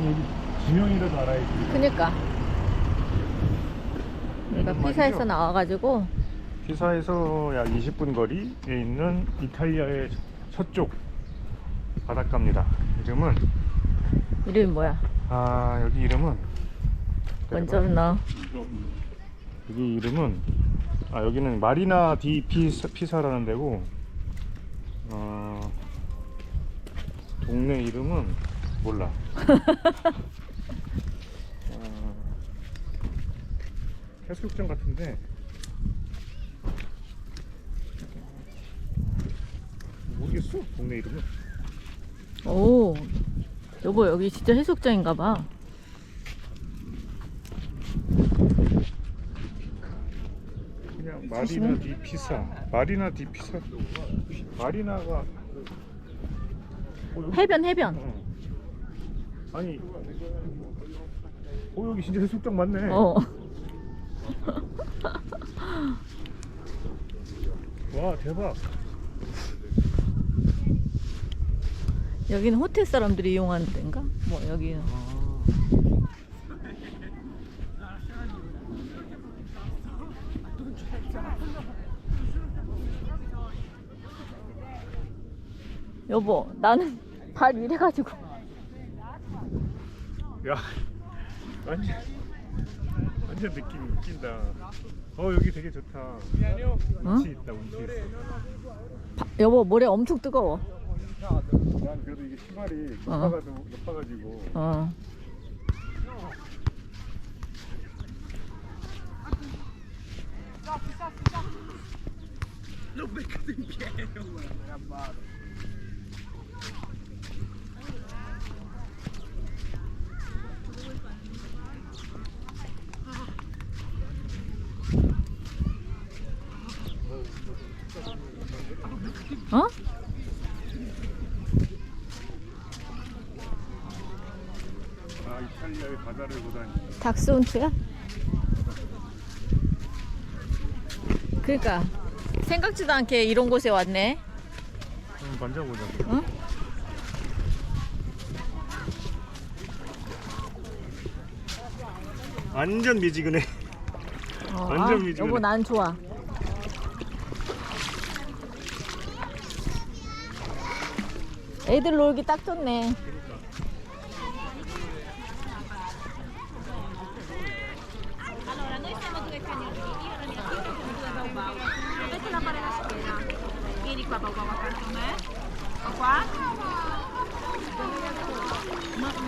아니 지명이라도 알아야지. 그니까. 우리가 이건 피사에서. 나와가지고 피사에서 약 20분 거리에 있는 이탈리아의 서쪽 바닷가입니다. 이름은 이름이 뭐야? 아 여기 이름은 먼저 넣어. 여기 이름은 아 여기는 마리나 디 피사, 피사라는 데고 어 동네 이름은 몰라. 어, 해수욕장 같은데 모르겠어 동네 이름은. 오, 여보 여기 진짜 해수욕장인가 봐. 그냥. 마리나 디 피사 마리나 디 피사 마리나가 해변 해변. 어. 아니 어 여기 진짜 해수욕장 맞네 어. 와 대박 여기는 호텔 사람들이 이용하는 데인가? 뭐 여기는. 여보, 나는 발 이래가지고. 야 완전 완전 느낌 웃긴다 어 여기 되게 좋다 운치 있다 운치 있어 여보, 모래 엄청 뜨거워. 난 그래도 이게 신발이 어. 높아가지고 높아가지고 어. 어? 아 이탈리아의 바다를 보다니 닥스훈트야? 그러니까 생각지도 않게 이런 곳에 왔네. 한번 만져보자 응? 완전 미지근해 어, 완전 아, 미지근해. 여보 난 좋아. 애들 놀기 딱 좋네.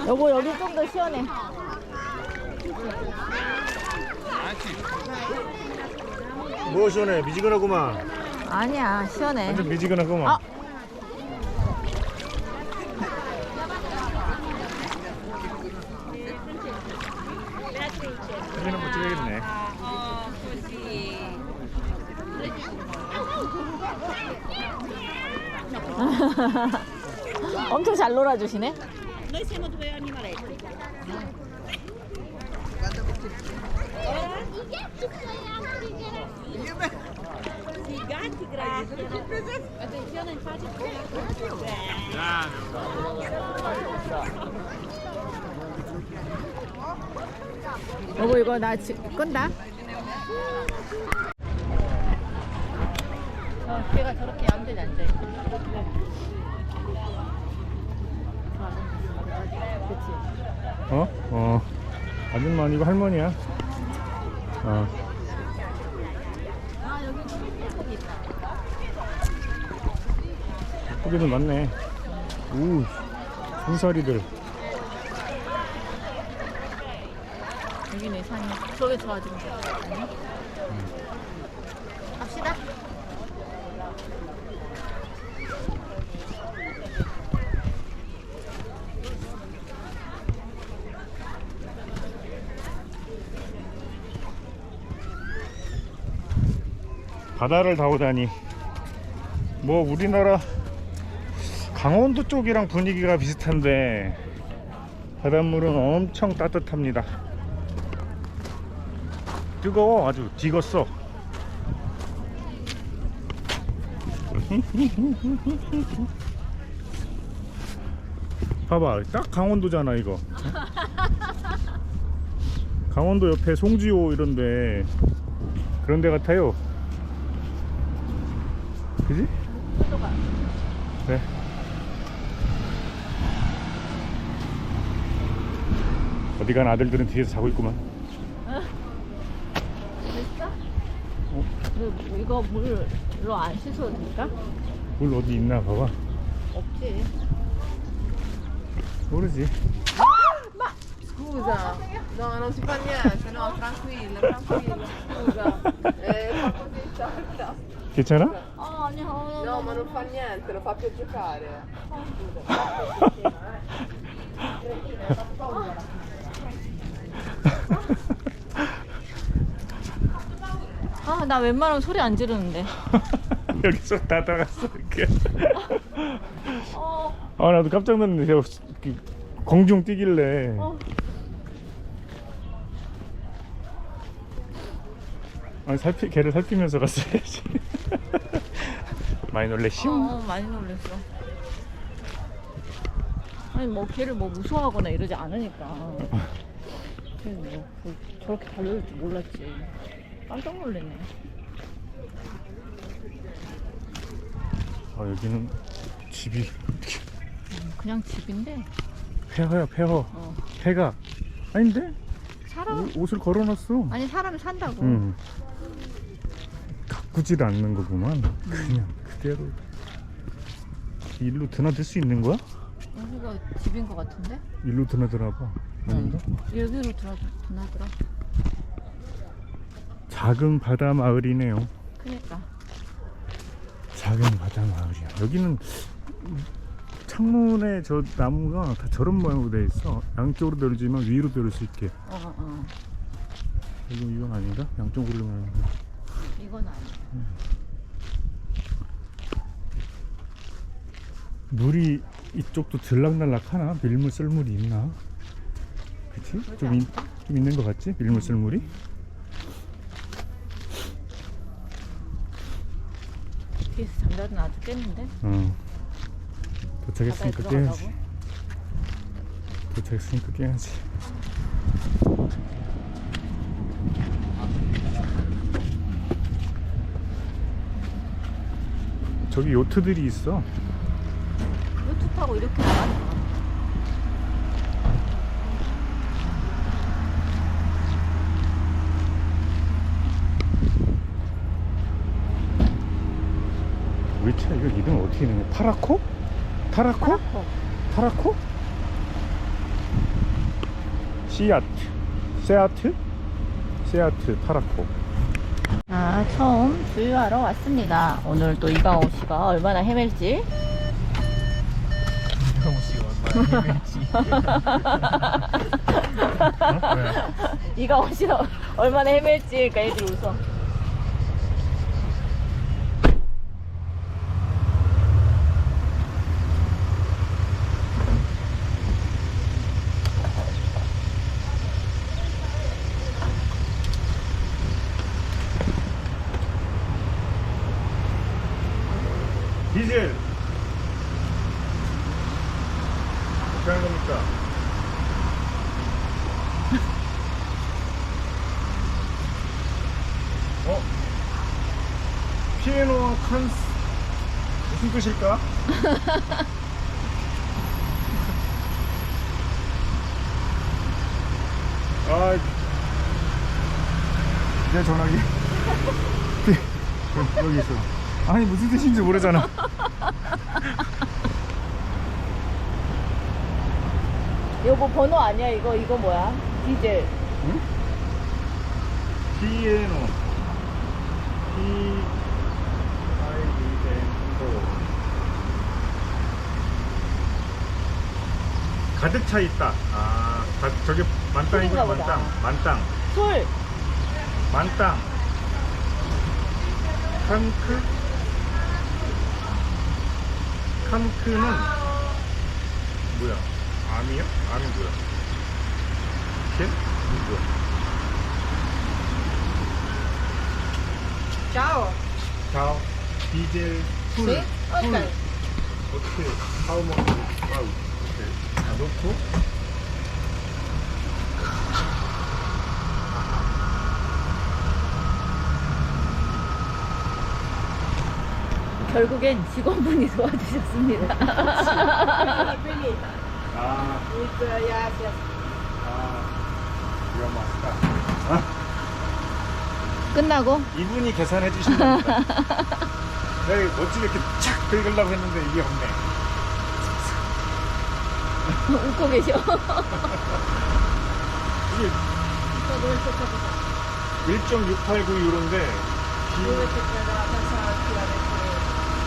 여보 여기 좀 더 시원해. 뭐 시원해 미지근하구만 아니야 시원해. 완전 미지근하구만 아. 사진 한번 찍어야겠네 Oh, così. 엄청 잘 놀아주시네. 여보 이거 나 지, 끈다. 어, 걔가 저렇게 얌전히 앉아 있어. 그치. 어? 어 아줌마 아니고 할머니야 어 아 여기 또 햇빛 있다. 예쁘게도 많네 우 순사리들 여기네 산이. 저기 저 아줌마. 갑시다. 바다를 다 오다니. 뭐 우리나라 강원도 쪽이랑 분위기가 비슷한데 바닷물은 엄청 따뜻합니다. 뜨거워 아주. 디귿어 봐봐 딱 강원도잖아 이거 어? 강원도 옆에 송지호 이런데 그런 데 같아요 그지? 네 어디 간 아들들은 뒤에서 자고 있구만 됐어? 그, 이거 물 로 안 씻어도 될까? 물 어디 있나 봐봐 없지. 모르지 Scusa, no, non si fa niente, no, tranquilla, tranquilla, scusa. Eh, fa così, ciao, ciao. 괜찮아? 어, 아니, 어, No, ma non fa niente, lo fa per giocare. 아, 나 웬만하면 소리 안 지르는데. 여기서 다 들어갔어 이렇게 어, 아 나도 깜짝 놀랐네 제가 그 공중 뛰길래 어. 아니 살피 걔를 살피면서 갔어야지 많이 놀래시 어, 어, 많이 놀랬어. 아니, 뭐, 걔를 뭐 무서워하거나 이러지 않으니까. 걔 뭐, 그, 저렇게 달려들 줄 몰랐지. 깜짝 놀랐네. 아 여기는 집이 그냥 집인데, 폐허야 폐허 어. 폐가 아닌데 사람, 옷- 옷을 걸어놨어 아니, 사람이 산다고. 응 가꾸질 않는 거구만 그냥 그대로 일로 드나들 수 있는 거야? 여기가 집인 것 같은데? 일로 드나드나 봐 아닌가? 여기로 들어, 드나들어. 작은 바다 마을이네요 그니까. 작은 바다 마을이야. 여기는 창문에 저 나무가 다 저런 모양으로 돼 있어. 양쪽으로 들지만 위로 들을 수 있게. 어, 어. 이거 이건 아닌가? 양쪽으로 들면 이건 아니야. 물이 이쪽도 들락날락하나? 밀물 썰물이 있나? 그치? 좀, 있, 좀 있는 것 같지? 밀물 썰물이? 뒤에서 잠자도 아주 깼는데? 어. 바다에 도착했으니까? 깨야지. 도착했으니까 깨야지. 저기 요트들이 있어. 요트 타고 이렇게 나가는 거 위차 이거 이름 어떻게 되냐? 타라코? 타라코? 타라코. 타라코? 시아트. 세아트? 세아트 타라코. 아, 처음 주유하러 왔습니다. 오늘 또 이강호 씨가 얼마나 헤맬지. 어? 왜? 이강호 씨가 얼마나 헤맬지, 그러니까 애들 웃어. 디젤. 어떻게 하는 겁니까? 어? 피에노 칸스 무슨 뜻일까? 아, 내 전화기. 여기 있어. 아니 무슨 뜻인지 모르잖아. 여보 번호 아니야, 이거? 이거 뭐야? 디젤. 응? 피에노. 피 아이젠도 가득 차 있다. 아, 가, 저게 보다. 만땅. 만땅. 술! 만땅. 칸크. 칸크는 뭐야? 암이야? 암이 뭐야? 캔? 이거 뭐야? Ciao. 자, 디젤 풀. Sì? 풀. Ok. 어떻게? How much? Wow. 오케이. 넣고 결국엔 직원분이 도와주셨습니다. 아, With, 아. 이거 맛있다. 끝나고? 이분이 계산해 주신 겁니다 내가 멋지게 이렇게 착 긁으려고 했는데 이게 없네. 웃고 계셔. 이게 1.689 유로인데 Dovete da passarti a vedere.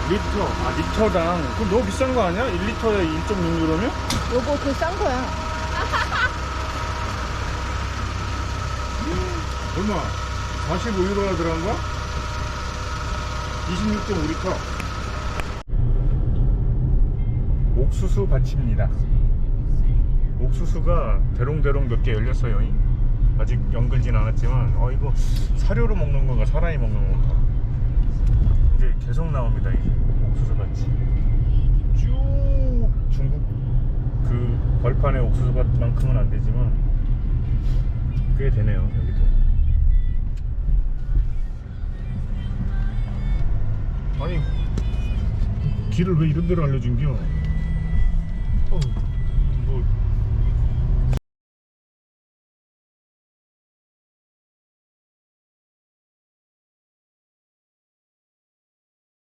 리터 아 리터당 그럼 너무 비싼 거 아니야? 1리터에 1.6 유로면? 요거 그 싼 거야. 얼마? 45유로가 들어간 거야? 26.5리터 옥수수 밭입니다 옥수수가 대롱대롱 몇 개 열렸어요 아직 연글진 않았지만 어 이거 사료로 먹는 건가 사람이 먹는 건가 이제 계속 나옵니다 이제. 옥수수 밭이 쭉 중국 그 벌판의 옥수수 밭만큼은 안 되지만 꽤 되네요 여기도. 아니 길을 왜 이런 데로 알려준겨